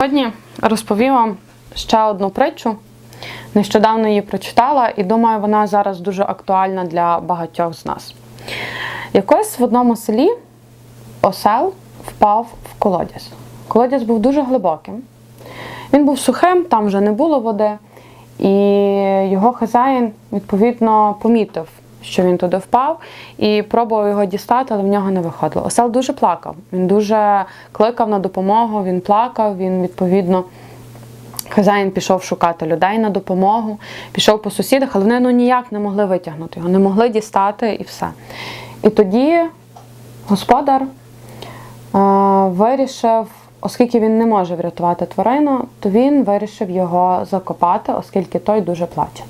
Сьогодні розповім вам ще одну притчу. Нещодавно її прочитала, і думаю, вона зараз дуже актуальна для багатьох з нас. Якось в одному селі осел впав в колодязь. Колодязь був дуже глибоким. Він був сухим, там вже не було води, і його хазяїн, відповідно, помітив, що він туди впав, і пробував його дістати, але в нього не виходило. Осел дуже плакав. Він дуже кликав на допомогу, він плакав, він відповідно. Хазяїн пішов шукати людей на допомогу, пішов по сусідах, але вони ну, ніяк не могли витягнути його, не могли дістати і все. І тоді господар е, вирішив, оскільки він не може врятувати тварину, то він вирішив його закопати, оскільки той дуже плаче.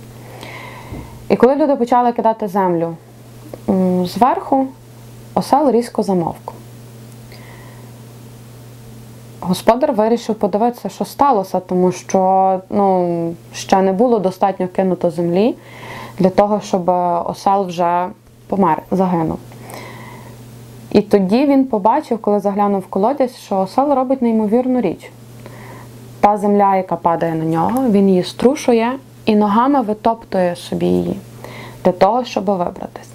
І коли люди почали кидати землю зверху, осел різко замовк. Господар вирішив подивитися, що сталося, тому що ну, ще не було достатньо кинуто землі для того, щоб осел вже помер, загинув. І тоді він побачив, коли заглянув в колодязь, що осел робить неймовірну річ. Та земля, яка падає на нього, він її струшує і ногами витоптує собі її для того, щоб вибратись.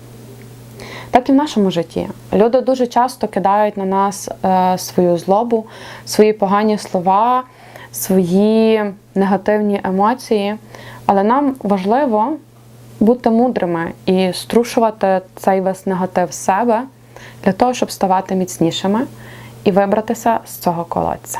Так і в нашому житті. Люди дуже часто кидають на нас е, свою злобу, свої погані слова, свої негативні емоції. Але нам важливо бути мудрими і струшувати цей весь негатив з себе для того, щоб ставати міцнішими і вибратися з цього колодця.